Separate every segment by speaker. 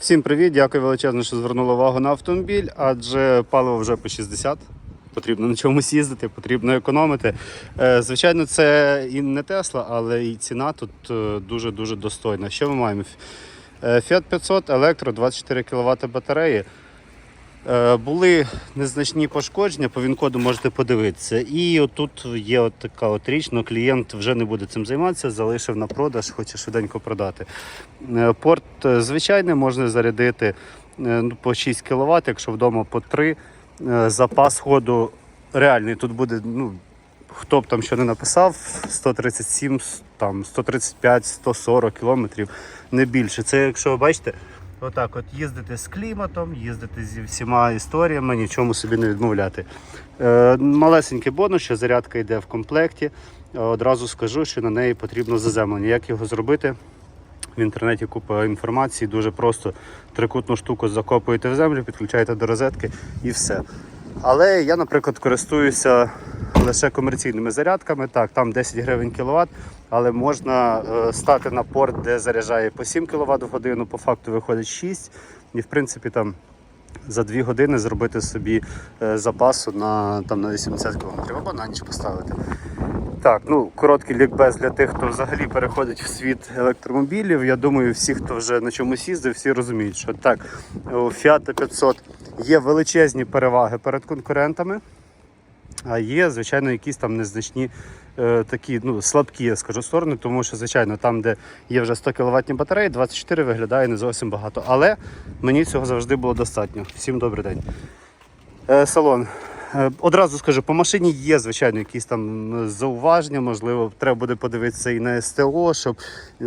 Speaker 1: Всім привіт, дякую величезно, що звернули увагу на автомобіль, адже паливо вже по 60. Потрібно на чомусь їздити, потрібно економити. Е, Звичайно, це і не Тесла, але і ціна тут е, дуже-дуже достойна. Що ми маємо? Е, Fiat 500 електро, 24 кВт батареї. Е, Були незначні пошкодження, по він-коду можете подивитися. І отут є от така от річ, але клієнт вже не буде цим займатися, залишив на продаж, хоче швиденько продати. Е, Порт е, звичайний, можна зарядити ну, по 6 кВт, якщо вдома по 3. Е, Запас ходу реальний тут буде, ну, хто б там що не написав, 137, там, 135, 140 кілометрів, не більше. Це якщо бачите, отак от їздити з кліматом, їздити зі всіма історіями, нічому собі не відмовляти. Е, малесенький бонус, зарядка йде в комплекті. Е, Одразу скажу, що на неї потрібно заземлення. Як його зробити? В інтернеті купа інформації, дуже просто трикутну штуку закопуєте в землю, підключаєте до розетки і все. Але я, наприклад, користуюся лише комерційними зарядками. Так, там 10 гривень кіловат, але можна е, стати на порт, де заряджає по 7 кВт в годину, по факту виходить 6. І в принципі там за 2 години зробити собі е, запасу на, там, на 80 км або на ніч поставити. Так, ну короткий лікбез для тих, хто взагалі переходить в світ електромобілів. Я думаю, всі, хто вже на чомусь їздив, всі розуміють, що так, у Fiat 500 є величезні переваги перед конкурентами, а є, звичайно, якісь там незначні е, такі ну, слабкі, я скажу, сторони, тому що, звичайно, там, де є вже 100 кВт батареї, 24 виглядає не зовсім багато. Але мені цього завжди було достатньо. Всім добрий день. Е, салон. Е, Одразу скажу, по машині є, звичайно, якісь там зауваження, можливо, треба буде подивитися і на СТО, щоб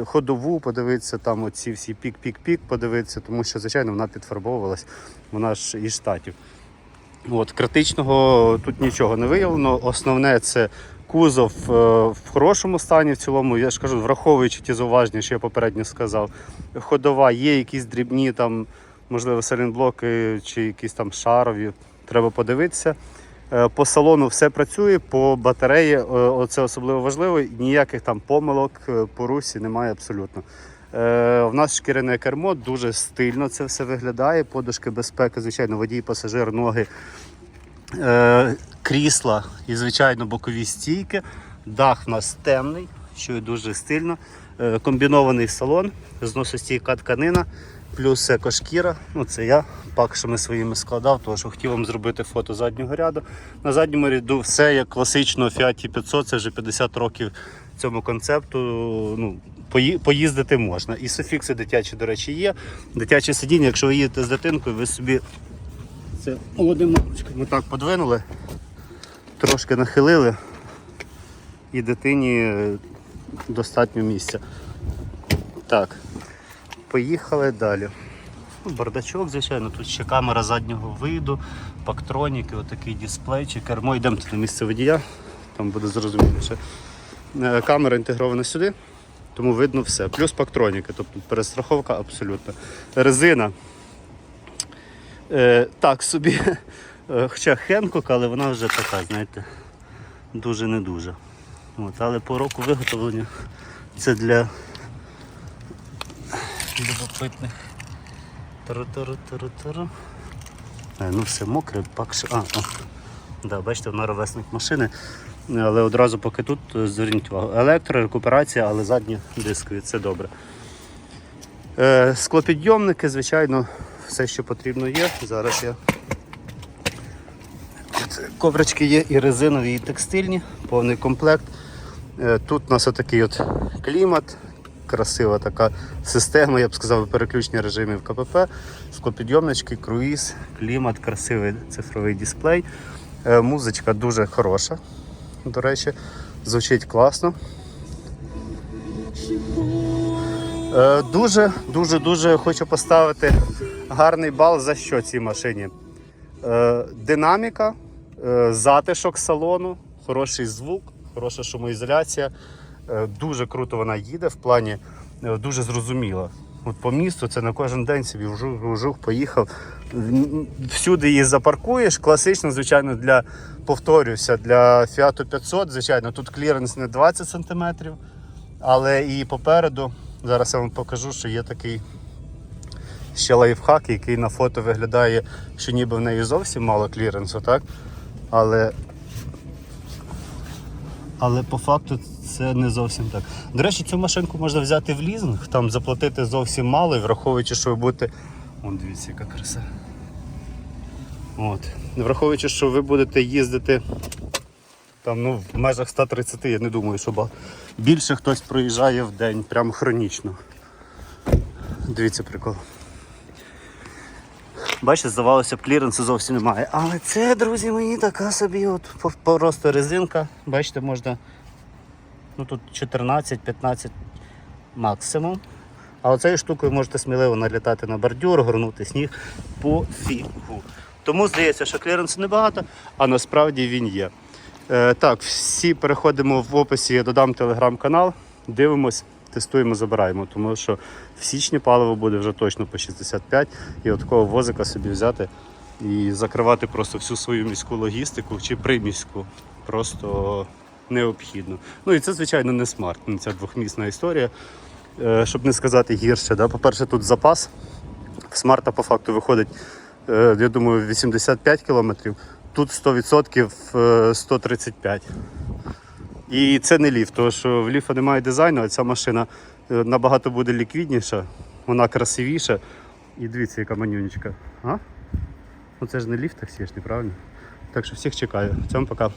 Speaker 1: ходову подивитися, там оці всі пік-пік-пік подивитися, тому що, звичайно, вона підфарбовувалась, вона ж із штатів. От, критичного тут нічого не виявлено. Основне це кузов е, в хорошому стані в цілому. Я ж кажу, враховуючи ті зауваження, що я попередньо сказав. Ходова, є якісь дрібні там, можливо, салінблоки чи якісь там шарові. Треба подивитися. Е, По салону все працює, по батареї, е, оце особливо важливо. Ніяких там помилок по русі немає абсолютно. Е, В нас шкіряне кермо, дуже стильно це все виглядає. Подушки безпеки, звичайно, водій, пасажир, ноги, е, крісла і, звичайно, бокові стійки. Дах в нас темний, що і дуже стильно. Е, Комбінований салон, зносостійка тканина, плюс екошкіра. Ну, це я пакшами своїми складав, тому що хотів вам зробити фото заднього ряду. На задньому ряду все як класично Fiat 500, це вже 50 років цьому концепту. Ну, поїздити можна. І софікси дитячі, до речі, є. Дитяче сидіння, якщо ви їдете з дитинкою, ви собі це молодим ми так подвинули, трошки нахилили і дитині е, достатньо місця. Так, поїхали далі. Ну, Бардачок, звичайно, тут ще камера заднього виду, пактроніки, отакий дисплейчик, кермо. Йдемо на місце водія, там буде зрозуміліше. Е, Камера інтегрована сюди, тому видно все. Плюс пактроніки, тобто перестраховка абсолютно. Резина. Е, так собі, Е, хоча Хенкок, але вона вже така, знаєте, дуже не дуже. От, але по року виготовлення це для любопитних. Тару-тару-тару-тару. Е, Ну все мокре, пак ще- А, а. Да, бачите, вона ровесник машини. Але одразу поки тут е, зверніть увагу. Електро, рекуперація, але задні дискові, це добре. Е, склопідйомники, звичайно, все, що потрібно є. Зараз я. Коврички є і резинові, і текстильні, повний комплект. Е, Тут у нас отакий от клімат, красива така система, я б сказав, переключення режимів КПП, склопідйомнички, круїз, клімат, красивий цифровий дисплей. Е, Музичка дуже хороша, до речі, звучить класно. Е, Дуже, дуже, дуже хочу поставити гарний бал за що цій машині. Е, Динаміка, е, затишок салону, хороший звук, хороша шумоізоляція. Е, Дуже круто вона їде в плані е, дуже зрозуміла. От по місту це на кожен день собі вжух, вжух, поїхав. Всюди її запаркуєш. Класично, звичайно, для повторюся, для Fiat 500, звичайно, тут кліренс не 20 см, але і попереду. Зараз я вам покажу, що є такий ще лайфхак, який на фото виглядає, що ніби в неї зовсім мало кліренсу, так? Але але по факту це не зовсім так. До речі, цю машинку можна взяти в лізинг, там заплатити зовсім мало, і враховуючи, що ви будете. Вон дивіться, яка краса. От. Враховуючи, що ви будете їздити там, ну, в межах 130, я не думаю, що більше хтось проїжджає в день, прям хронічно. Дивіться прикол. Бачите, здавалося б, кліренсу зовсім немає. Але це, друзі мої, така собі от просто резинка. Бачите, можна. Ну тут 14-15 максимум. А оцею штукою можете сміливо налітати на бордюр, горнути сніг по фігу. Тому здається, що кліренсу небагато, а насправді він є. Е, так, всі переходимо в описі, я додам телеграм-канал, дивимось, тестуємо, забираємо, тому що в січні паливо буде вже точно по 65 і от такого возика собі взяти і закривати просто всю свою міську логістику чи приміську. Просто необхідно. Ну і це, звичайно, не смарт. Ця двохмісна історія. Е, щоб не сказати гірше. Да? По-перше, тут запас. В смарта по факту виходить, е, я думаю, 85 кілометрів. Тут 100% е, 135. І це не ліфт, тому що в ліфа немає дизайну, а ця машина е, набагато буде ліквідніша, вона красивіша. І дивіться, яка манюнечка. А? Ну це ж не ліфт таксішний, правильно? Так що всіх чекаю. Цьому пока.